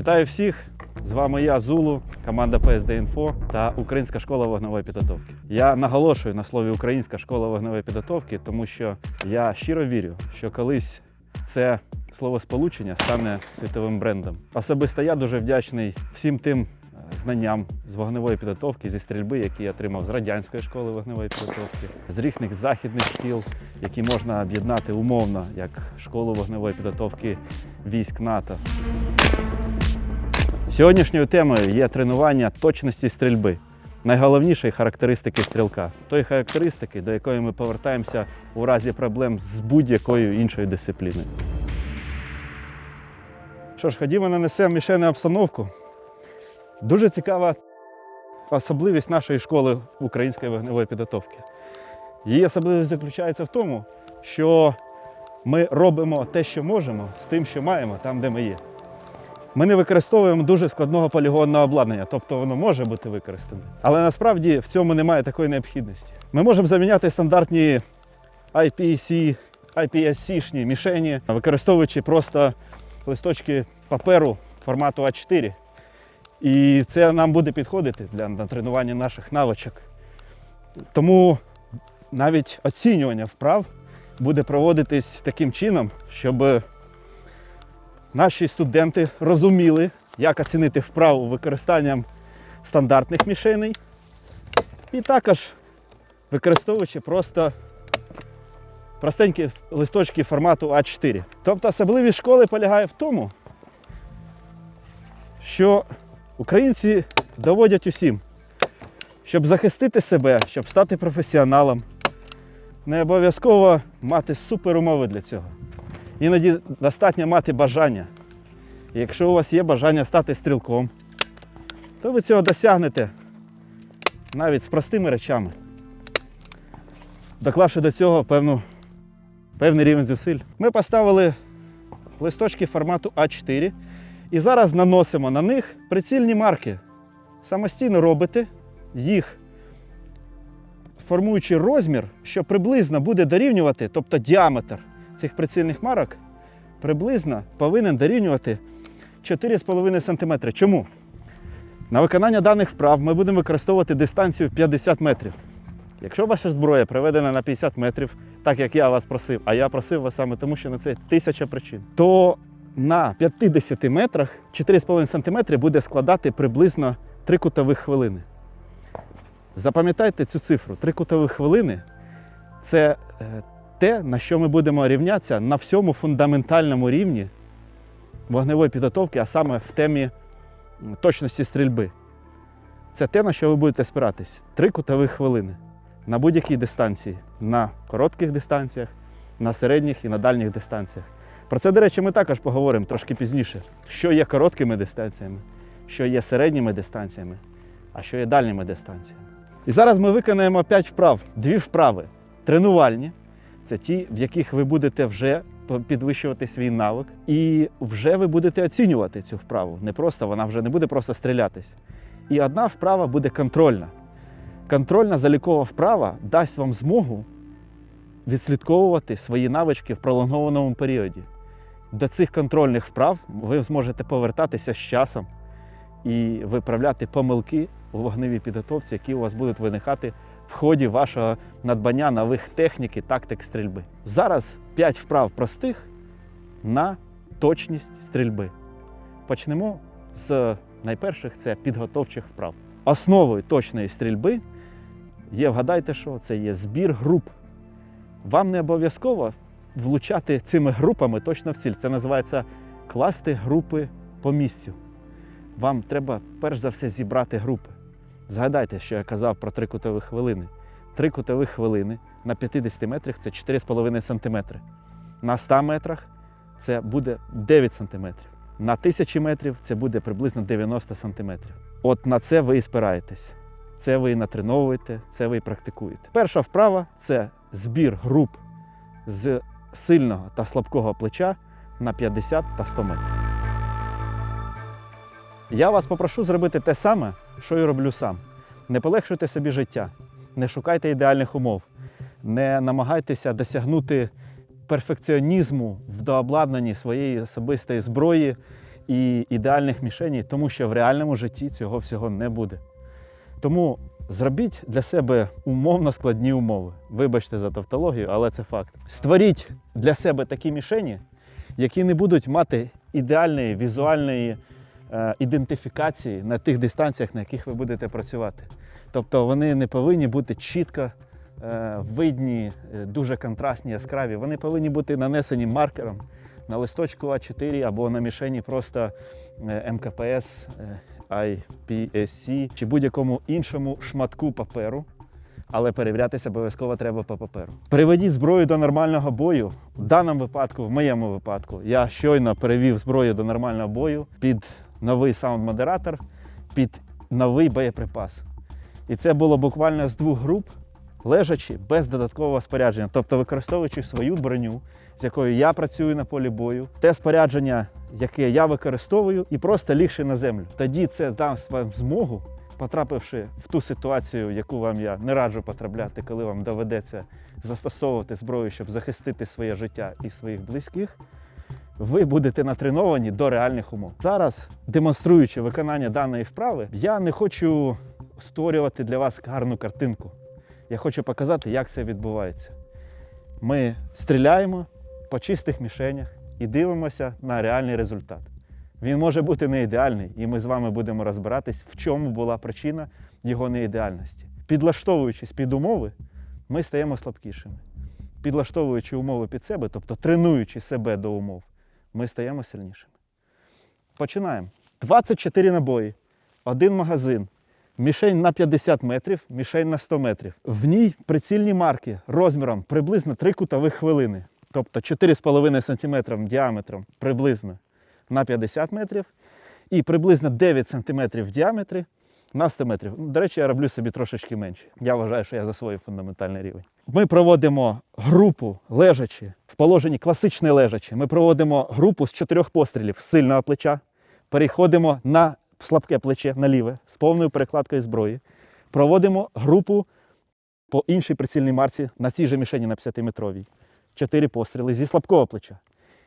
Вітаю всіх! З вами я, Зулу, команда PSD Інфо та Українська школа вогневої підготовки. Я наголошую на слові Українська школа вогневої підготовки, тому що я щиро вірю, що колись це словосполучення стане світовим брендом. Особисто я дуже вдячний всім тим е, знанням з вогневої підготовки, зі стрільби, які я отримав з радянської школи вогневої підготовки, з різних західних шкіл, які можна об'єднати умовно як школу вогневої підготовки військ НАТО. Сьогоднішньою темою є тренування точності стрільби, найголовнішої характеристики стрілка, тої характеристики, до якої ми повертаємося у разі проблем з будь-якою іншою дисципліною. Що ж, ходімо нанесемо мішену обстановку. Дуже цікава особливість нашої школи української вогневої підготовки. Її особливість заключається в тому, що ми робимо те, що можемо, з тим, що маємо, там, де ми є. Ми не використовуємо дуже складного полігонного обладнання, тобто воно може бути використане. Але насправді в цьому немає такої необхідності. Ми можемо заміняти стандартні IPC, IPSC-шні мішені, використовуючи просто листочки паперу формату А4. І це нам буде підходити для тренування наших навичок. Тому навіть оцінювання вправ буде проводитись таким чином, щоб наші студенти розуміли, як оцінити вправу використанням стандартних мішеней. І також використовуючи просто простенькі листочки формату А4. Тобто особливість школи полягає в тому, що українці доводять усім, щоб захистити себе, щоб стати професіоналом, не обов'язково мати суперумови для цього. Іноді достатньо мати бажання. І якщо у вас є бажання стати стрілком, то ви цього досягнете навіть з простими речами, доклавши до цього певну, певний рівень зусиль. Ми поставили листочки формату А4 і зараз наносимо на них прицільні марки. Самостійно робите їх, формуючи розмір, що приблизно буде дорівнювати, тобто діаметр цих прицільних марок приблизно повинен дорівнювати 4,5 см. Чому? На виконання даних вправ ми будемо використовувати дистанцію 50 метрів. Якщо ваша зброя приведена на 50 метрів, так як я вас просив, а я просив вас саме тому, що на це тисяча причин, то на 50 метрах 4,5 см буде складати приблизно 3 кутових хвилини. Запам'ятайте цю цифру: 3 кутових хвилини це е, те, на що ми будемо рівнятися на всьому фундаментальному рівні вогневої підготовки, а саме в темі точності стрільби. Це те, на що ви будете спиратись. Три кутові хвилини на будь-якій дистанції, на коротких дистанціях, на середніх і на дальніх дистанціях. Про це, до речі, ми також поговоримо трошки пізніше, що є короткими дистанціями, що є середніми дистанціями, а що є дальніми дистанціями. І зараз ми виконаємо 5 вправ, дві вправи тренувальні, це ті, в яких ви будете вже підвищувати свій навик, і вже ви будете оцінювати цю вправу. Не просто вона вже не буде просто стрілятись. І одна вправа буде контрольна. Контрольна залікова вправа дасть вам змогу відслідковувати свої навички в пролонгованому періоді. До цих контрольних вправ ви зможете повертатися з часом і виправляти помилки у вогневій підготовці, які у вас будуть виникати в ході вашого надбання нових технік і тактик стрільби. Зараз 5 вправ простих на точність стрільби. Почнемо з найперших це підготовчих вправ. Основою точної стрільби є, вгадайте, що це є збір груп. Вам не обов'язково влучати цими групами точно в ціль. Це називається класти групи по місцю. Вам треба перш за все зібрати групи. Згадайте, що я казав про три кутові хвилини. Три кутові хвилини на 50 метрах це 4,5 см. На 100 метрах це буде 9 см. На 1000 метрів це буде приблизно 90 см. От на це ви і спираєтесь. Це ви і натреновуєте, це ви і практикуєте. Перша вправа це збір груп з сильного та слабкого плеча на 50 та 100 метрів. Я вас попрошу зробити те саме, що і роблю сам. Не полегшуйте собі життя, не шукайте ідеальних умов, не намагайтеся досягнути перфекціонізму в дообладнанні своєї особистої зброї і ідеальних мішеней, тому що в реальному житті цього всього не буде. Тому зробіть для себе умовно складні умови. Вибачте за тавтологію, але це факт. Створіть для себе такі мішені, які не будуть мати ідеальної візуальної ідентифікації на тих дистанціях, на яких ви будете працювати. Тобто вони не повинні бути чітко е, видні, е, дуже контрастні, яскраві. Вони повинні бути нанесені маркером на листочку А4 або на мішені просто е, МКПС, е, IPSC чи будь-якому іншому шматку паперу. Але перевірятися обов'язково треба по паперу. Приведіть зброю до нормального бою. В даному випадку, в моєму випадку, я щойно перевів зброю до нормального бою під новий саунд-модератор, під новий боєприпас. І це було буквально з двох груп, лежачи без додаткового спорядження, тобто використовуючи свою броню, з якою я працюю на полі бою, те спорядження, яке я використовую, і просто лігши на землю. Тоді це дасть вам змогу, потрапивши в ту ситуацію, яку вам я не раджу потрапляти, коли вам доведеться застосовувати зброю, щоб захистити своє життя і своїх близьких. Ви будете натреновані до реальних умов. Зараз, демонструючи виконання даної вправи, я не хочу створювати для вас гарну картинку. Я хочу показати, як це відбувається. Ми стріляємо по чистих мішенях і дивимося на реальний результат. Він може бути не ідеальний, і ми з вами будемо розбиратись, в чому була причина його неідеальності. Підлаштовуючись під умови, ми стаємо слабкішими. Підлаштовуючи умови під себе, тобто тренуючи себе до умов, ми стаємо сильнішими. Починаємо. 24 набої, один магазин, мішень на 50 метрів, мішень на 100 метрів. В ній прицільні марки розміром приблизно 3 кутових хвилини, тобто 4,5 см діаметром приблизно на 50 метрів і приблизно 9 см в діаметрі на 100 метрів. До речі, я роблю собі трошечки менше. Я вважаю, що я засвоїв фундаментальний рівень. Ми проводимо групу лежачі в положенні класичне лежачі. Ми проводимо групу з чотирьох пострілів сильного плеча, переходимо на слабке плече на ліве з повною перекладкою зброї. Проводимо групу по іншій прицільній марці на цій же мішені на 50-метровій. Чотири постріли зі слабкого плеча.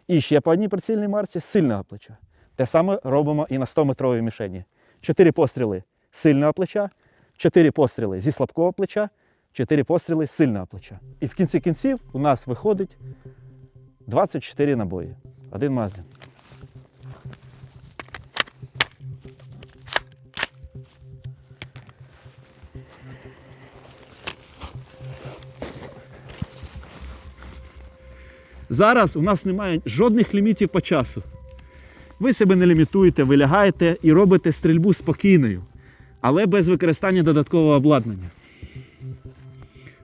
І ще по одній прицільній марці з сильного плеча. Те саме робимо і на 100-метровій мішені. Чотири постріли з сильного плеча, чотири постріли зі слабкого плеча, чотири постріли сильного плеча. І в кінці кінців у нас виходить 24 набої. Один магазин. Зараз у нас немає жодних лімітів по часу. Ви себе не лімітуєте, ви лягаєте і робите стрільбу спокійною, але без використання додаткового обладнання.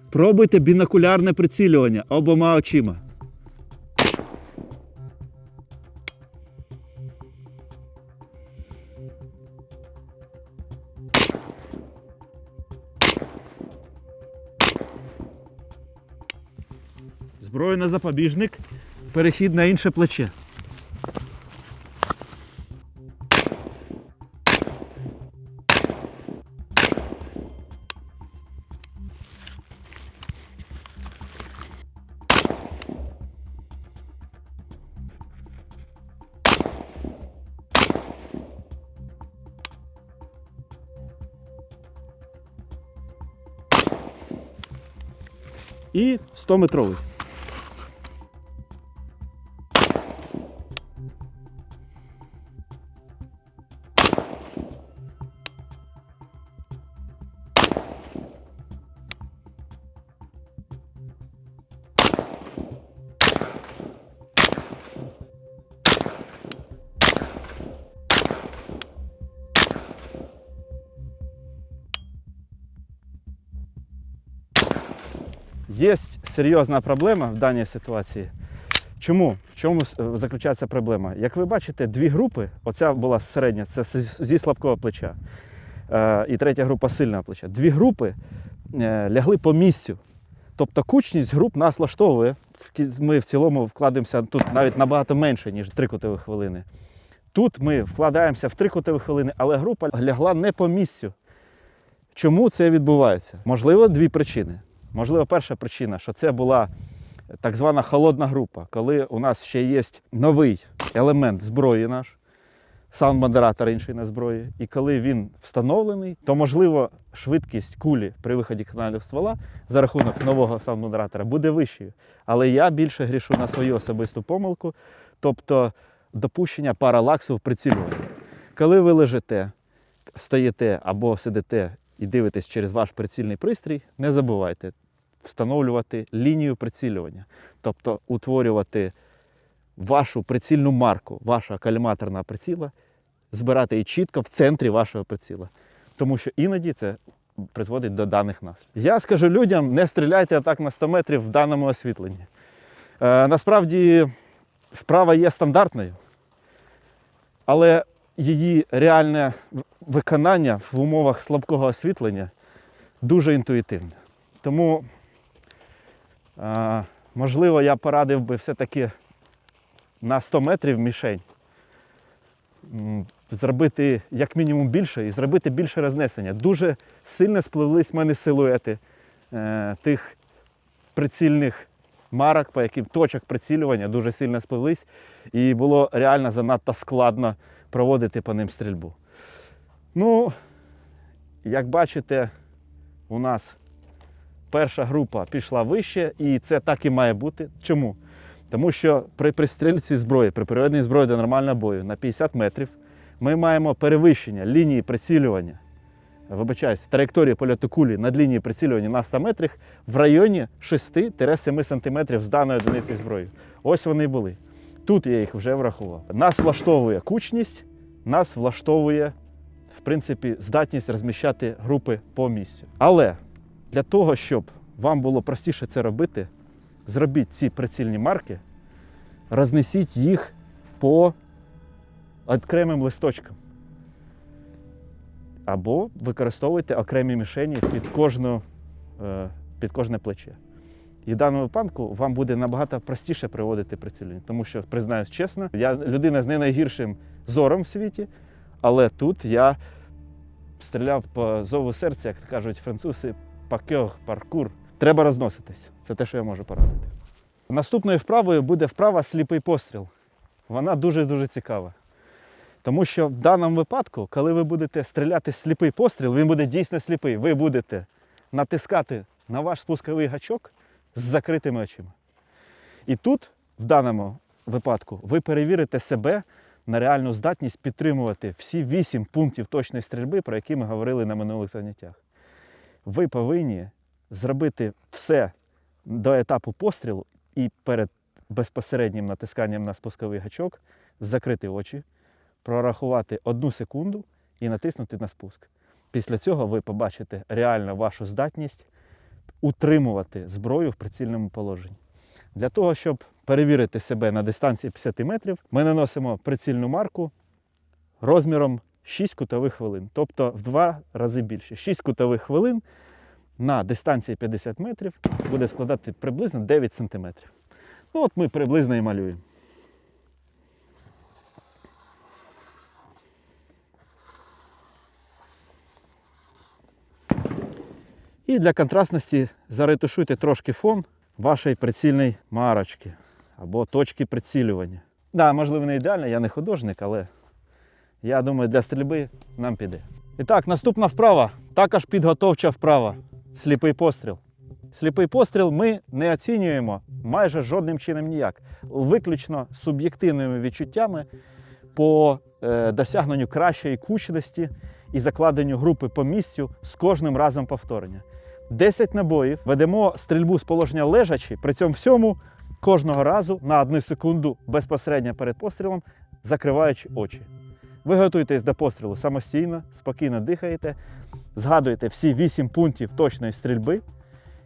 Пробуйте бінокулярне прицілювання обома очима. Зброя на запобіжник, перехід на інше плече. І 100 метровий. Є серйозна проблема в даній ситуації. Чому? В чому заключається проблема? Як ви бачите, дві групи, оця була середня, це зі слабкого плеча, е, і третя група сильного плеча. Дві групи е, лягли по місцю. Тобто кучність груп нас влаштовує. Ми в цілому вкладемося тут навіть набагато менше, ніж 3 кутові хвилини. Тут ми вкладаємося в 3 кутові хвилини, але група лягла не по місцю. Чому це відбувається? Можливо, дві причини. Можливо, перша причина, що це була так звана холодна група, коли у нас ще є новий елемент зброї наш. саунд-модератор інший на зброї. І коли він встановлений, то можливо швидкість кулі при виході каналів ствола за рахунок нового саунд-модератора буде вищою. Але я більше грішу на свою особисту помилку, тобто допущення паралаксу в прицілюванні. Коли ви лежите, стоїте або сидите і дивитесь через ваш прицільний пристрій, не забувайте встановлювати лінію прицілювання, тобто утворювати вашу прицільну марку, вашого каліматорного приціла, збирати її чітко в центрі вашого приціла. Тому що іноді це призводить до даних наслідків. Я скажу людям, не стріляйте так на 100 метрів в даному освітленні. Е, насправді вправа є стандартною, але її реальне виконання в умовах слабкого освітлення дуже інтуїтивне. Тому, можливо, я порадив би все-таки на 100 метрів мішень зробити як мінімум більше і зробити більше рознесення. Дуже сильно спливлись в мене силуети е, тих прицільних марок, по яким точок прицілювання дуже сильно спливлись, і було реально занадто складно проводити по ним стрільбу. Ну, як бачите, у нас перша група пішла вище, і це так і має бути. Чому? Тому що при пристрільці зброї, при приведенні зброї до нормального бою на 50 метрів ми маємо перевищення лінії прицілювання, вибачаюсь, траєкторії польоту кулі над лінією прицілювання на 100 метрах в районі 6-7 см з даної одиниці зброї. Ось вони і були. Тут я їх вже врахував. Нас влаштовує кучність, нас влаштовує, в принципі, здатність розміщати групи по місцю. Але для того, щоб вам було простіше це робити, зробіть ці прицільні марки, рознесіть їх по окремим листочкам. Або використовуйте окремі мішені під, кожну, е, під кожне плече. І в даному випадку вам буде набагато простіше проводити прицілення, тому що, признаюсь чесно, я людина з не найгіршим зором в світі, але тут я стріляв по зову серця, як кажуть французи, пакьох, паркур. Треба розноситись. Це те, що я можу порадити. Наступною вправою буде вправа сліпий постріл. Вона дуже-дуже цікава. Тому що в даному випадку, коли ви будете стріляти сліпий постріл, він буде дійсно сліпий. Ви будете натискати на ваш спусковий гачок з закритими очима. І тут, в даному випадку, ви перевірите себе на реальну здатність підтримувати всі вісім пунктів точної стрільби, про які ми говорили на минулих заняттях. Ви повинні зробити все до етапу пострілу і перед безпосереднім натисканням на спусковий гачок закрити очі, прорахувати одну секунду і натиснути на спуск. Після цього ви побачите реально вашу здатність утримувати зброю в прицільному положенні. Для того, щоб перевірити себе на дистанції 50 метрів, ми наносимо прицільну марку розміром 6 кутових хвилин, тобто в два рази більше. 6 кутових хвилин на дистанції 50 метрів буде складати приблизно 9 сантиметрів. Ну от ми приблизно і малюємо. І для контрастності заретушуйте трошки фон вашої прицільної марочки або точки прицілювання. Да, можливо, не ідеально, я не художник, але я думаю, для стрільби нам піде. І так, наступна вправа, також підготовча вправа. Сліпий постріл. Сліпий постріл ми не оцінюємо майже жодним чином ніяк. Виключно суб'єктивними відчуттями по е, досягненню кращої кучності і закладенню групи по місцю з кожним разом повторення. 10 набоїв, ведемо стрільбу з положення лежачі, при цьому всьому кожного разу на одну секунду безпосередньо перед пострілом, закриваючи очі. Ви готуєтесь до пострілу самостійно, спокійно дихаєте, згадуєте всі 8 пунктів точної стрільби,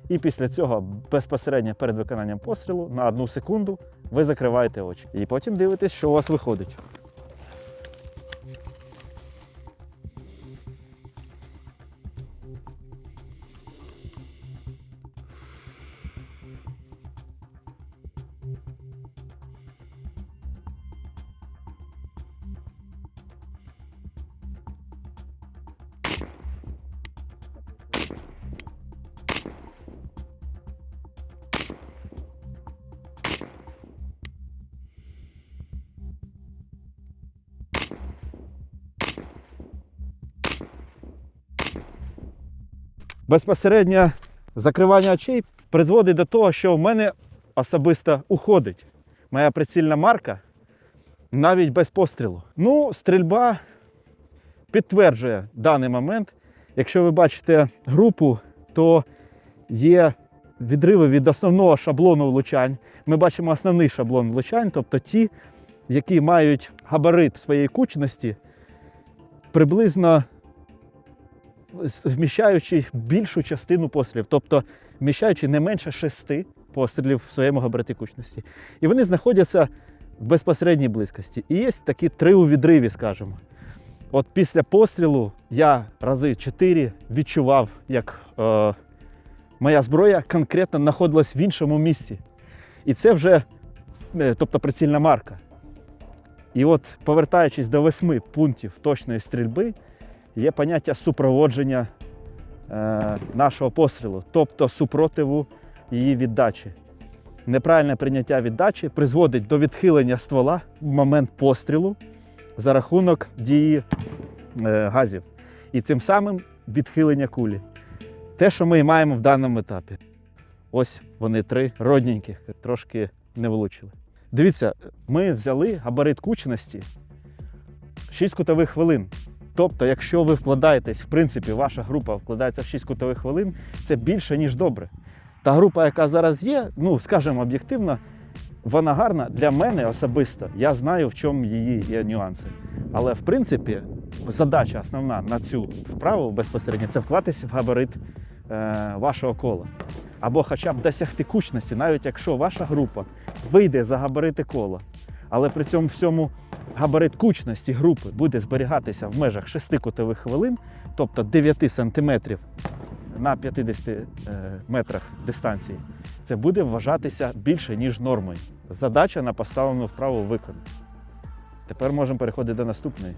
і після цього безпосередньо перед виконанням пострілу на одну секунду ви закриваєте очі. І потім дивитесь, що у вас виходить. Безпосереднє закривання очей призводить до того, що в мене особисто уходить моя прицільна марка навіть без пострілу. Ну, стрільба підтверджує даний момент. Якщо ви бачите групу, то є відриви від основного шаблону влучань. Ми бачимо основний шаблон влучань, тобто ті, які мають габарит своєї кучності, приблизно вміщаючи більшу частину пострілів, тобто вміщаючи не менше шести пострілів в своєму габариті кучності. І вони знаходяться в безпосередній близькості. І є такі три у відриві, скажімо. От після пострілу я рази чотири відчував, як е, моя зброя конкретно знаходилась в іншому місці. І це вже, е, тобто прицільна марка. І от, повертаючись до восьми пунктів точної стрільби, є поняття супроводження е, нашого пострілу, тобто супротиву її віддачі. Неправильне прийняття віддачі призводить до відхилення ствола в момент пострілу за рахунок дії е, газів. І цим самим відхилення кулі. Те, що ми маємо в даному етапі. Ось вони три родненьких, трошки не влучили. Дивіться, ми взяли габарит кучності 6 кутових хвилин. Тобто, якщо ви вкладаєтесь, в принципі, ваша група вкладається в 6 кутових хвилин, це більше, ніж добре. Та група, яка зараз є, ну, скажімо об'єктивно, вона гарна для мене особисто. Я знаю, в чому її є нюанси. Але в принципі, задача основна на цю вправу безпосередньо це вклатися в габарит е, вашого кола. Або хоча б досягти кучності, навіть якщо ваша група вийде за габарити кола, але при цьому всьому габарит кучності групи буде зберігатися в межах 6 кутових хвилин, тобто 9 сантиметрів на 50 е, метрах дистанції, це буде вважатися більше, ніж нормою. Задача на поставлену вправу виконана. Тепер можемо переходити до наступної.